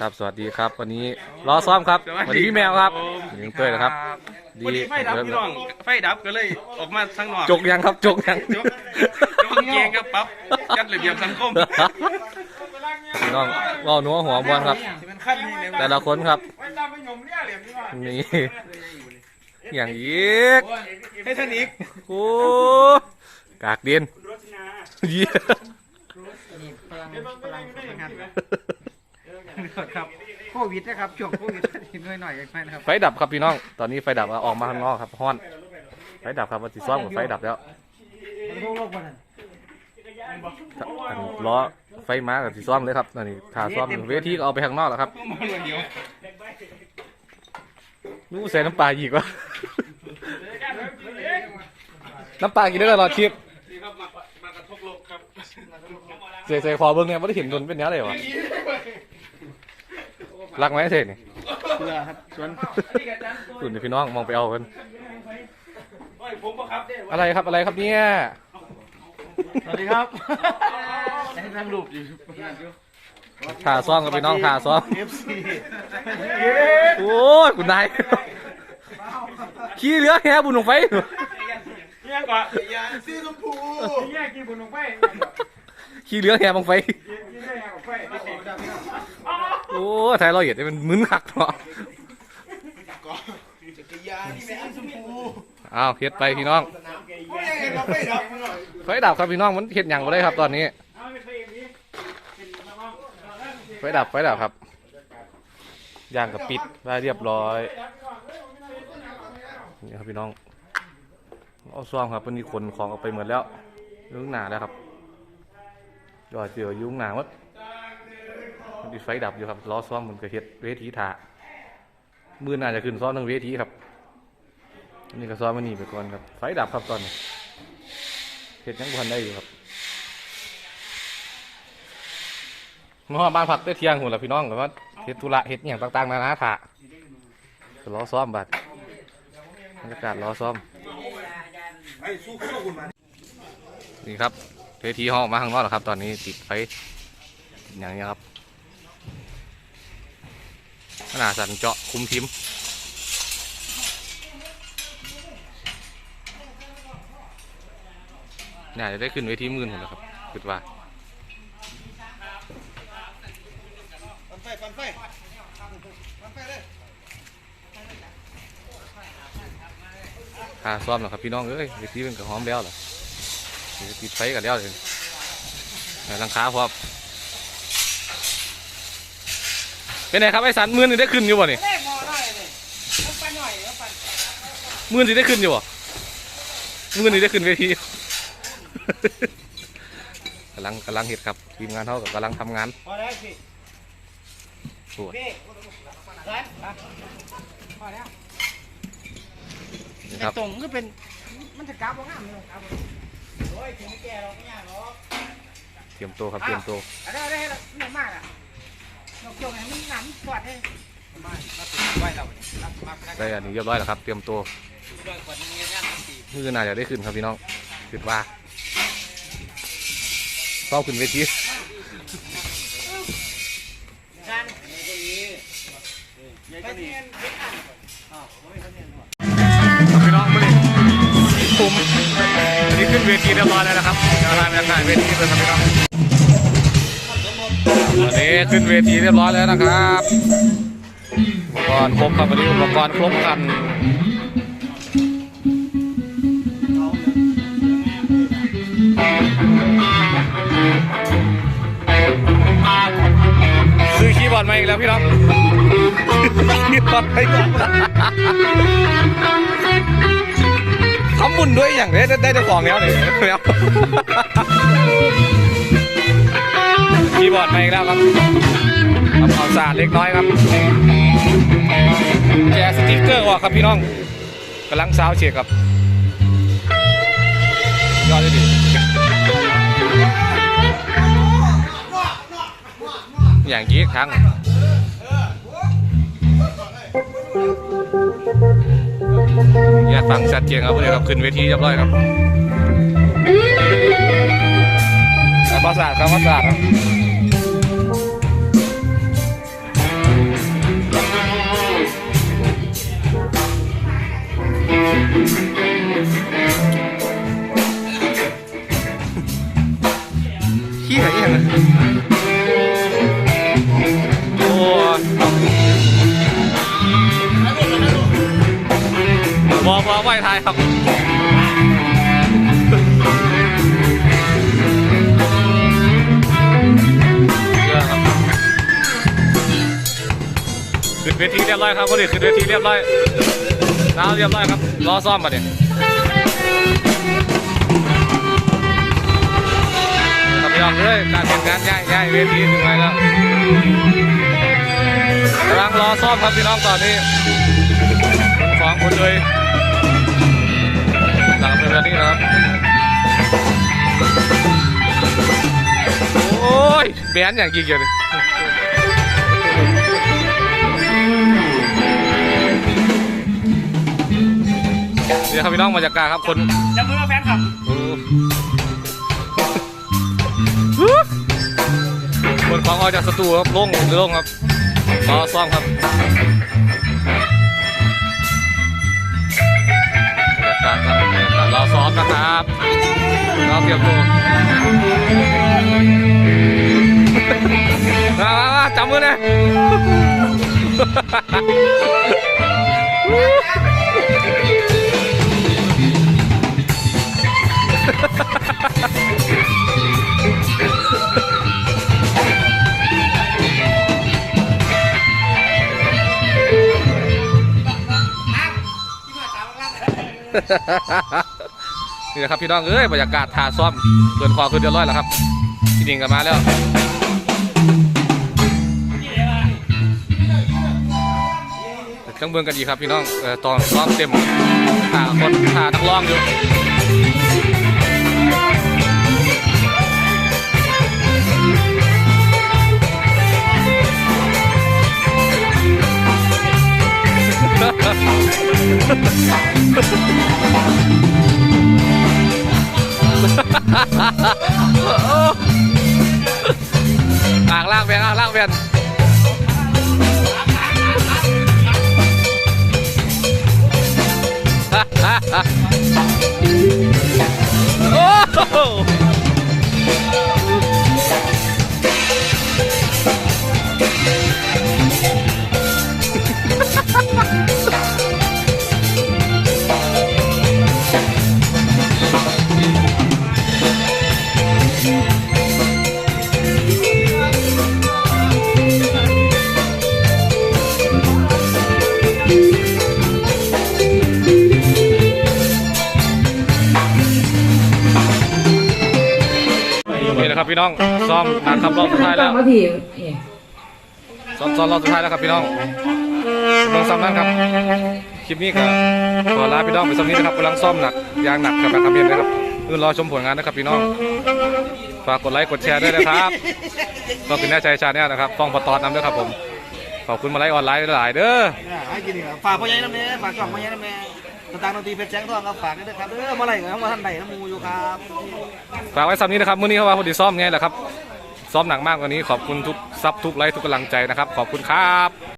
ครับสวัสดีครับ วันนี้รอซ้อมครับสวัสดีพี่แมวครับยิงเต้ยนะครับดีวันนี้ไฟดับพี่น้องไฟดับก็เลยออกมาทางนอกจกยังครับจกยังจกจกเกงครับปั๊บจัดระเบียบสังคมพี่น้องเว่าหนัวหัวบอลครับมันขั้นนี้เลยแต่ละคนครับไว้ตามไปหยมเนี่ยเหลี่ยมนี่ว่านี่อย่างอีกไททานิกโอ้กากเดียนเยี่ย ครับโควิดนะครับช่วงโควิดนิดหน่อยหน่อยๆนะครับไฟดับครับพี่น้อง ตอนนี้ไฟดับเอาออกมาข้างนอกครับฮ้อน ไฟดับครับวันที่ซ้อมกับไฟดับแล้วอันล้อไฟมากับที่ซ้อมเลยครับอันนี้ถ่าซ้อมเวทีก็เอาไปข้างนอกแล้วครับมาเรื่องเดียวนู้ใส่น้ำปลาอีกวะน้ำปลากินได้ตลอดชีพนี่ครับมามากระทบโลกครับใส่ใส่คอเบิ้งเนี่ยไม่ได้เห็นโดนเป็นเนี้ยเลยวะ รักไหมเสร็จนี่เพื่อครับส่วนสุดนี่พี่น้องมองไปเอากันโอ้ยผมบ่ครับเด้อะไรครับอะไรครับเนี่ยสวัสดีครับให้ทางรูปอยู่ถ่าซ้อมกับพี่น้องถ่าซ้อมเอฟซีโอ้ยคุณนายขี้เหลือแฮบุญลงไฟเนี่ยก่อนเนี่ยกินบุญลงไปขี้เหลือแฮบังไฟกินได้ยังไป โอ้ไทยเราเหยียดมันมึนหักเนาะอ้าวเฮ็ดไปพี่น้องไฟดับครับพี่น้องมันเฮ็ดหยังบ่ได้ครับตอนนี้ไฟดับไฟดับครับย่างกับปิดได้เรียบร้อยนี่ครับพี่น้องเอาซ่อมครับวันนี้ขนของออกไปหมดแล้วยุ่งหนาแล้วครับยอดเจียวยุ่งหนาหมด มีไฟดับอยู่ครับล้อซ่อมมันก็เฮ็ดเวทีถามือน่าจะขึ้นซ้อมทั้งเวทีครับอันนี้ก็ซ้อมมานี่ไปก่อนครับ ไฟดับครับตอนนี้เฮ็ดยังพันได้อยู่ครับเมื่อวาบ้านพักได้เที่ยงหุ่นละพี่น้องแต่ว่าเฮ็ดธุระเฮ็ดอย่างต่างๆนานาถาล้อซ้อมบัดบรรยากาศล้อซ้อมนี่ครับเวทีห้องออกมาข้างนอกแล้วครับ ตอนนี้ติดไฟอย่างนี้ครับ ขนาดสันเจาะคุ้มทิมน่าจะได้ขึ้นเวทีหมื่นหุ่นแล้วครับคิดว่าปันไฟปันไฟปันไฟเลยค่าซ่อมแล้วครับพี่น้องเอ้ยเวทีมันก็หอมแล้วเหรอติดไฟกันแล้วเลยหลังคาพร้อม เป็นไงครับไอ้สันมื่นนี่ได้ขึ้นอยู่บ่นี่เลขมอได้เลยไปหน่อยแล้วไปมื่นนี่ได้ขึ้นอยู่บ่มื่นนี่ได้ขึ้นเวทีกำลังกำลังเห็ดครับทีมงานเท่ากับกำลังทำงานพอแล้วสิสวยพี่ร้านพอแล้วนี่ครับตรงก็เป็นมันจะกราบว่างามเลยครับโอ้ยถึงแก่เราไม่ยากหรอกเตรียมตัวครับเตรียมตัวอะไรได้ให้เราไม่มากอะ นกจงให้มันหนังกอดให้ไว้เรารับมาพนักได้อันนี้เรียบร้อยแล้วครับ เตรียมตัวด้วยคนนี้งานสี่มือน่าจะได้ขึ้นครับพี่น้องคิดว่าต้องขึ้นเวทีการไปที่พี่น้องมาดิผมอันนี้ขึ้นเวทีเรียบร้อยแล้วนะครับเดี๋ยวทางการเวทีเป็นครับพี่น้อง วันนี้ขึ้นเวทีเรียบร้อยแล้วนะครับอุปกรณ์ครบครับวันนี้อุปกรณ์ครบคันซื้อคีย์บอร์ดมาอีกแล้วพี่น้องคีย์บอร์ดไปก่อนทำบุญด้วยอย่างได้ได้ได้เจ้าของแล้วเนี่ยแล้ว ย์บอร์ดมาอีกแล้วครับทำความสะอาดเล็กน้อยครับแกสติ๊กเกอร์ออกครับพี่น้องกำลังซาวเชียครับยอดเลยดิอย่างยี่ครั้งแยกฟังชัดเจนครับวันนี้ครับขึ้นเวทีเรียบร้อยครับ วัดาครับวัดาครับขี้เหรอเอี่ยงโอ้บอาอไหวทายครับ นเวทีเรียบร้อยครับพอดีขึ้นเวทีเรียบร้อยน้าเรียบร้อยครับรอซ่อมมาเนี่ยครับพี่น้องเอ้ยการเป็นการย้ายย้ายเวทีถึงไหนแล้วกำลังรอซ่อมครับพี่น้องตอนนี้ขนของคนเลยหลังเป็นแบบนี้นะครับโอ้ยแบนอย่างจริงเลย ครับพี่น้องบรรยากาศครับคนจับมือแฟนครับโอ้คนของออกจากสตูครับลงลงครับรอซ้อมครับบรรยากาศครับบรรยากาศรอซ้อมนะครับรอเตรียมตัวมามามาจับมือเลย นี่นะครับพี่น้องเอ้ยบรรยากาศทาซ่อมเกินคอขึ้นเรียบร้อยแล้วครับพี่ดิ่งกลับมาแล้วจังเบืองกันดีครับพี่น้องเออตอนซ้อมเต็มหาคนหานักร้องอยู่ อ่างล่างแบนอ่างล่างแบนโอ้ นี่นะครับพี่น้องซ้อมหนักครับรอบสุดท้ายแล้วมาทีนี่ซ้อมซ้อมรอบสุดท้ายแล้วครับพี่น้องเบิ่งซ้ำนั้นครับคลิปนี้ก็ขอลาพี่น้องไปซ้ำนี้นะครับกำลังซ่อมหนักยางหนักกับแบบทำเย็นนะครับเพื่อรอชมผลงานนะครับพี่น้องฝากกดไลค์กดแชร์ด้วยนะครับต้องกินแน่ใจชาแนลนะครับต้องปตอดนำด้วยครับผมขอบคุณมาไลค์ออนไลน์หลายๆเด้อให้กินดีกว่าฝากพ่อใหญ่น้ำเนี้ยฝากกล่องพ่อใหญ่น้ำเนี้ยส ตางค์ดนตรีเพชรแจ้งทองครับฝากด้วยนะครับเออมาไหร่ก็ต้องมาท่านไหน้ำมูอยู่ครับฝากไว้ซ้ำนี้นะครับมื้อนี้เขาว่าพอดีซ้อมไงแหละครับซ้อมหนักมากกว่านี้ขอบคุณทุกซับทุกไลค์ทุกกำลังใจนะครับ ขอบคุณครับ